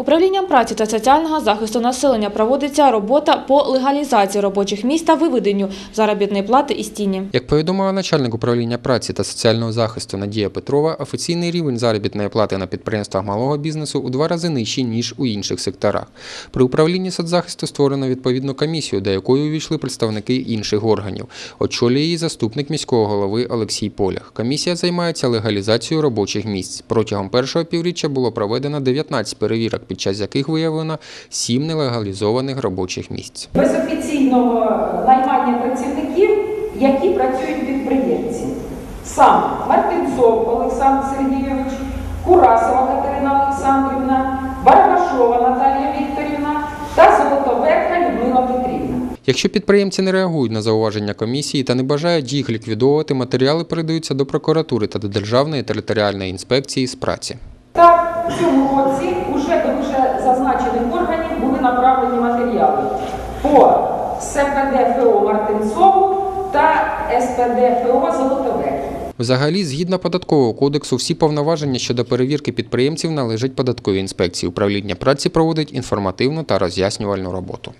Управлінням праці та соціального захисту населення проводиться робота по легалізації робочих місць та виведенню заробітної плати із тіні. Як повідомила начальник управління праці та соціального захисту Надія Петрова, офіційний рівень заробітної плати на підприємствах малого бізнесу у два рази нижчий, ніж у інших секторах. При управлінні соцзахисту створено відповідну комісію, до якої увійшли представники інших органів. Очолює її заступник міського голови Олексій Полях. Комісія займається легалізацією робочих місць. Протягом першого півріччя було проведено 19 перевірок, під час яких виявлено 7 нелегалізованих робочих місць. без офіційного наймання працівників, які працюють підприємці. Сам Мартинцов Олександр Сергійович, Курасова Катерина Олександрівна, Барабашова Наталія Вікторівна та Золотоверха Людмила Петрівна. Якщо підприємці не реагують на зауваження комісії та не бажають їх ліквідовувати, матеріали передаються до прокуратури та до Державної територіальної інспекції з праці. Так, в цьому році вже до вже зазначених органів були направлені матеріали по СПД ФО Мартинцову та СПД ФО Золотоверхі. Взагалі, згідно податкового кодексу, всі повноваження щодо перевірки підприємців належать податковій інспекції. Управління праці проводить інформативну та роз'яснювальну роботу.